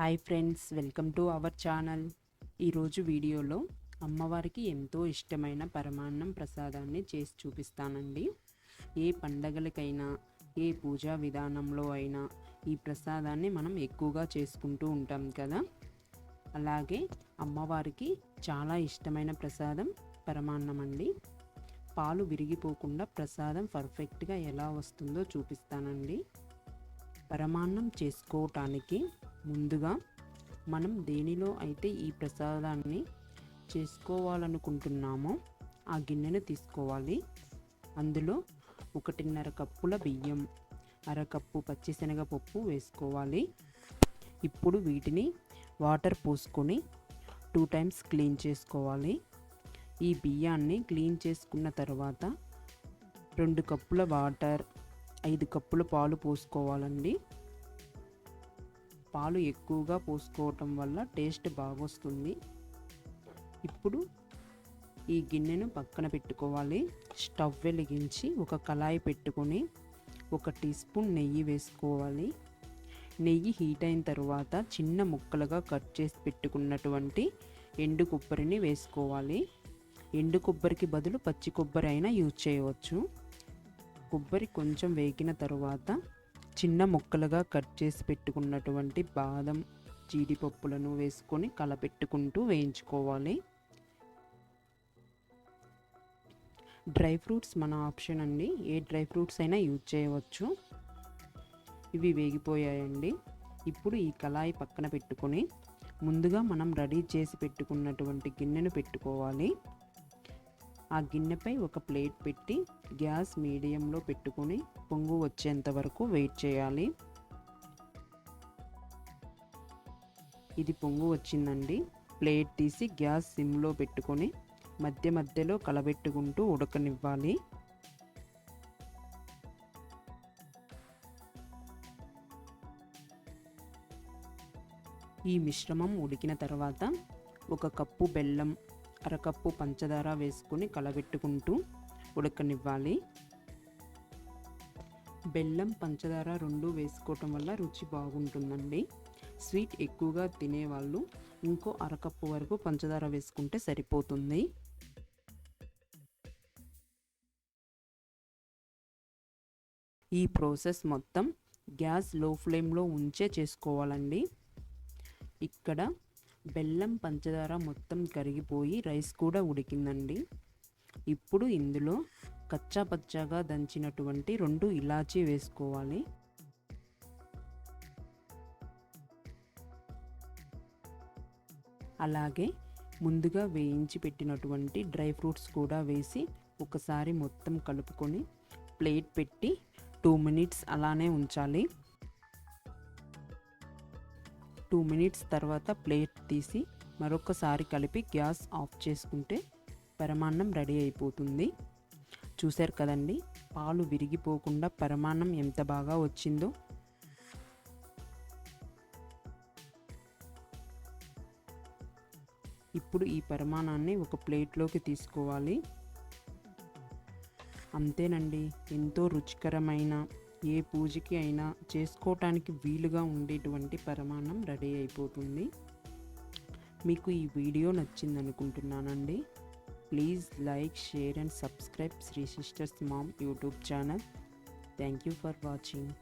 Hi friends welcome to our channel ఈరోజు వీడియోలో అమ్మవారికి ఎంతో ఇష్టమైన పరమాన్నం ప్రసాదాన్ని చేసి చూపిస్తానండి. ఏ పండగలకైనా ఏ పూజా విధానంలో అయినా ఈ ప్రసాదాన్ని మనం ఎక్కువగా చేసుకుంటూ ఉంటాం కదా. అలాగే అమ్మవారికి చాలా ఇష్టమైన ప్రసాదం పరమాన్నం అండి. పాలు విరిగిపోకుండా ప్రసాదం పర్ఫెక్ట్గా ఎలా వస్తుందో చూపిస్తానండి. పరమాన్నం చేసుకోవటానికి ముందుగా మనం దేనిలో అయితే ఈ ప్రసాదాన్ని చేసుకోవాలనుకుంటున్నామో ఆ గిన్నెను తీసుకోవాలి. అందులో ఒకటిన్నర కప్పుల బియ్యం అరకప్పు పచ్చిశనగపప్పు వేసుకోవాలి. ఇప్పుడు వీటిని వాటర్ పోసుకొని టూ టైమ్స్ క్లీన్ చేసుకోవాలి. ఈ బియ్యాన్ని క్లీన్ చేసుకున్న తర్వాత రెండు కప్పుల వాటర్ ఐదు కప్పుల పాలు పోసుకోవాలండి. పాలు ఎక్కువగా పోసుకోవటం వల్ల టేస్ట్ బాగొస్తుంది. ఇప్పుడు ఈ గిన్నెను పక్కన పెట్టుకోవాలి. స్టవ్ వెలిగించి ఒక కళాయి పెట్టుకొని ఒక టీ స్పూన్ నెయ్యి వేసుకోవాలి. నెయ్యి హీట్ అయిన తర్వాత చిన్న ముక్కలుగా కట్ చేసి పెట్టుకున్నటువంటి ఎండు కొబ్బరిని వేసుకోవాలి. ఎండు కొబ్బరికి బదులు పచ్చి కొబ్బరి అయినా యూజ్ చేయవచ్చు. కొబ్బరి కొంచెం వేగిన తర్వాత చిన్న ముక్కలుగా కట్ చేసి పెట్టుకున్నటువంటి బాదం జీడిపప్పులను వేసుకొని కలపెట్టుకుంటూ వేయించుకోవాలి. డ్రై ఫ్రూట్స్ మన ఆప్షన్ అండి. ఏ డ్రై ఫ్రూట్స్ అయినా యూజ్ చేయవచ్చు. ఇవి వేగిపోయాయండి. ఇప్పుడు ఈ కళాయి పక్కన పెట్టుకొని ముందుగా మనం రెడీ చేసి పెట్టుకున్నటువంటి గిన్నెను పెట్టుకోవాలి. ఆ గిన్నెపై ఒక ప్లేట్ పెట్టి గ్యాస్ మీడియంలో పెట్టుకొని పొంగు వచ్చేంత వరకు వెయిట్ చేయాలి. ఇది పొంగు వచ్చిందండి. ప్లేట్ తీసి గ్యాస్ సిమ్లో పెట్టుకొని మధ్య మధ్యలో కలబెట్టుకుంటూ ఉడకనివ్వాలి. ఈ మిశ్రమం ఉడికిన తర్వాత ఒక కప్పు బెల్లం అరకప్పు పంచదార వేసుకొని కలబెట్టుకుంటూ ఉడకనివ్వాలి. బెల్లం పంచదార రెండు వేసుకోవటం వల్ల రుచి బాగుంటుందండి. స్వీట్ ఎక్కువగా తినేవాళ్ళు ఇంకో అరకప్పు వరకు పంచదార వేసుకుంటే సరిపోతుంది. ఈ ప్రాసెస్ మొత్తం గ్యాస్లో ఫ్లేమ్లో ఉంచే చేసుకోవాలండి. ఇక్కడ బెల్లం పంచదార మొత్తం కరిగిపోయి రైస్ కూడా ఉడికిందండి. ఇప్పుడు ఇందులో కచ్చా పచ్చాగా దంచినటువంటి రెండు ఇలాచీ వేసుకోవాలి. అలాగే ముందుగా వేయించి పెట్టినటువంటి డ్రై ఫ్రూట్స్ కూడా వేసి ఒకసారి మొత్తం కలుపుకొని ప్లేట్ పెట్టి టూ మినిట్స్ అలానే ఉంచాలి. టూ మినిట్స్ తర్వాత ప్లేట్ తీసి మరొకసారి కలిపి గ్యాస్ ఆఫ్ చేసుకుంటే పరమాన్నం రెడీ అయిపోతుంది. చూశారు కదండి పాలు విరిగిపోకుండా పరమాన్నం ఎంత బాగా వచ్చిందో. ఇప్పుడు ఈ పరిమాణాన్ని ఒక ప్లేట్లోకి తీసుకోవాలి. అంతేనండి ఎంతో రుచికరమైన ఏ పూజకి అయినా చేసుకోవటానికి వీలుగా ఉండేటువంటి పరిమాణం రెడీ అయిపోతుంది. మీకు ఈ వీడియో నచ్చింది అనుకుంటున్నానండి please like share and subscribe Sri sisters mom YouTube channel. Thank you for watching.